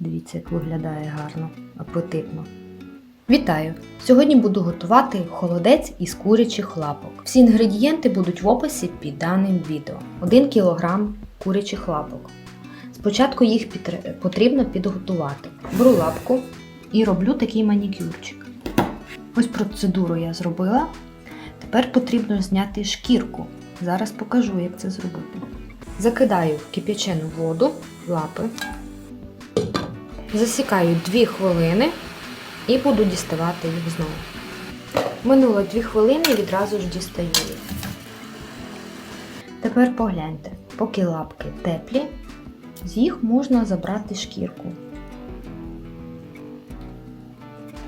Дивіться, як виглядає гарно, апетитно. Вітаю! Сьогодні буду готувати холодець із курячих лапок. Всі інгредієнти будуть в описі під даним відео. 1 кг курячих лапок. Спочатку їх потрібно підготувати. Беру лапку і роблю такий манікюрчик. Ось процедуру я зробила. Тепер потрібно зняти шкірку. Зараз покажу, як це зробити. Закидаю в кип'ячену воду лапи. Засікаю 2 хвилини і буду діставати їх знову. Минуло 2 хвилини і відразу ж дістаю їх. Тепер погляньте, поки лапки теплі, з їх можна забрати шкірку.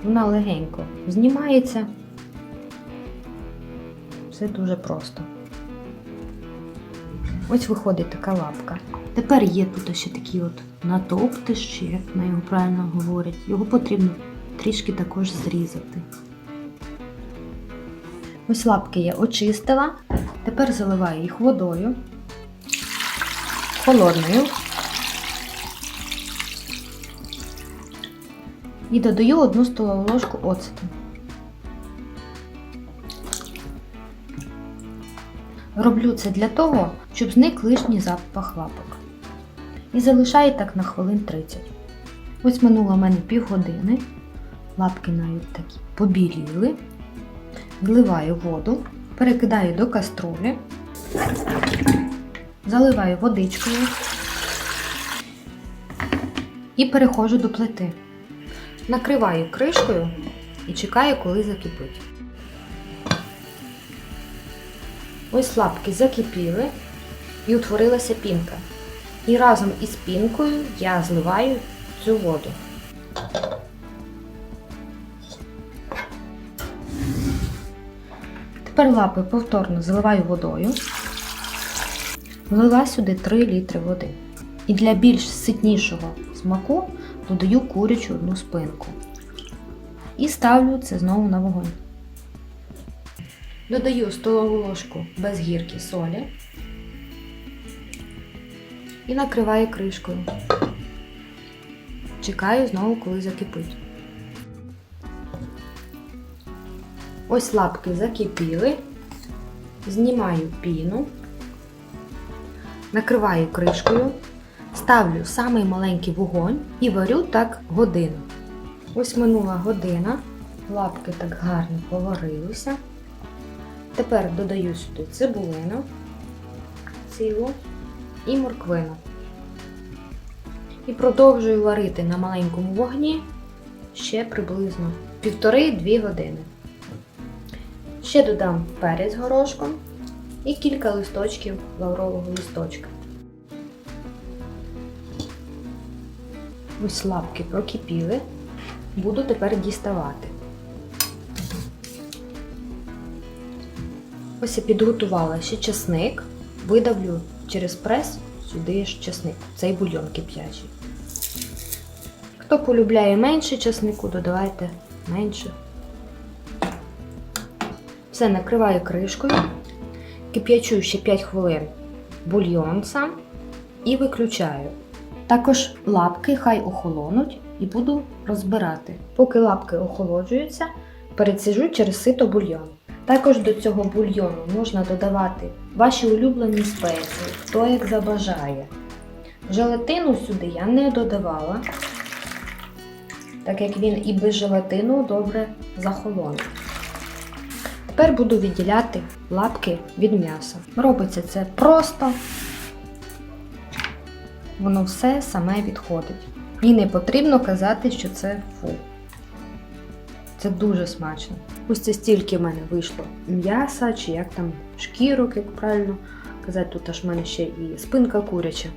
Вона легенько знімається. Все дуже просто. Ось виходить така лапка. Тепер є тут ще такий от натовптиш, чи як на його правильно говорять. Його потрібно трішки також зрізати. Ось лапки я очистила. Тепер заливаю їх водою. Холодною. І додаю одну столову ложку оцету. Роблю це для того, щоб зник лишній запах лапок. І залишаю так на хвилин 30. Ось минуло в мене півгодини. Лапки навіть такі побіліли. Вливаю воду, перекидаю до каструлі, заливаю водичкою і переходжу до плити. Накриваю кришкою і чекаю, коли закипить. Ось лапки закипіли і утворилася пінка. І разом із пінкою я зливаю цю воду. Тепер лапи повторно заливаю водою. Влила сюди 3 літри води. І для більш ситнішого смаку додаю курячу одну спинку. І ставлю це знову на вогонь. Додаю столову ложку без гірки солі і накриваю кришкою. Чекаю знову, коли закипить. Ось лапки закипіли, знімаю піну, накриваю кришкою, ставлю самий маленький вогонь і варю так годину. Ось минула година, лапки так гарно поварилися. Тепер додаю сюди цибулину, цілу і морквину. І продовжую варити на маленькому вогні ще приблизно 1,5-2 години. Ще додам перець горошком і кілька листочків лаврового листочка. Ось лапки прокипіли, буду тепер діставати. Ось я підготувала ще часник, видавлю через прес сюди ж часник, цей бульйон кип'ячий. Хто полюбляє менше часнику, додавайте менше. Все накриваю кришкою, кип'ячую ще 5 хвилин бульйон сам і виключаю. Також лапки хай охолонуть і буду розбирати. Поки лапки охолоджуються, переціжу через сито бульйон. Також до цього бульйону можна додавати ваші улюблені спеції, хто як забажає. Желатину сюди я не додавала, так як він і без желатину добре захолоне. Тепер буду відділяти лапки від м'яса. Робиться це просто, воно все саме відходить. І не потрібно казати, що це фу. Це дуже смачно. Ось це стільки в мене вийшло м'яса, чи як там шкірок, як правильно казати, тут аж в мене ще і спинка куряча.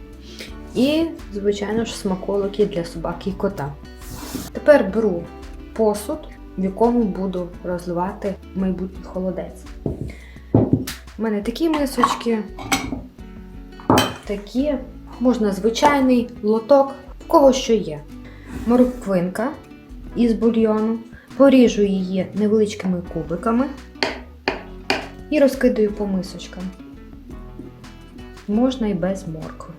І, звичайно ж, смаколики для собаки і кота. Тепер беру посуд, в якому буду розливати майбутній холодець. У мене такі мисочки, такі, можна звичайний лоток, в кого що є. Морквинка із бульйону. Поріжу її невеличкими кубиками і розкидаю по мисочкам. Можна і без моркви.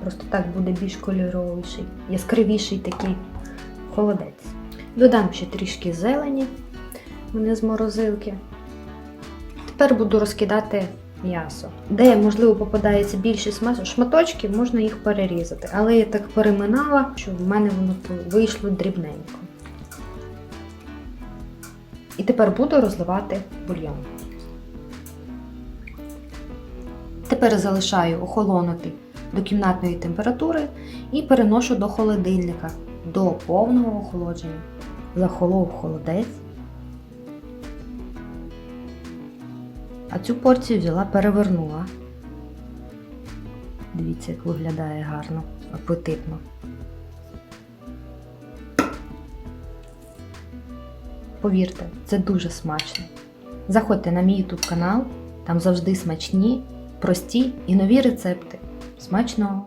Просто так буде більш кольоровіший, яскравіший такий холодець. Додам ще трішки зелені мене з морозилки. Тепер буду розкидати м'ясо. Де, можливо, попадається більше сма- шматочків, можна їх перерізати. Але я так переминала, що в мене воно вийшло дрібненько. І тепер буду розливати бульйон. Тепер залишаю охолонути до кімнатної температури і переношу до холодильника до повного охолодження. Захолов холодець. А цю порцію взяла, перевернула. Дивіться, як виглядає гарно, апетитно. Повірте, це дуже смачно. Заходьте на мій YouTube канал, там завжди смачні, прості і нові рецепти. Смачного!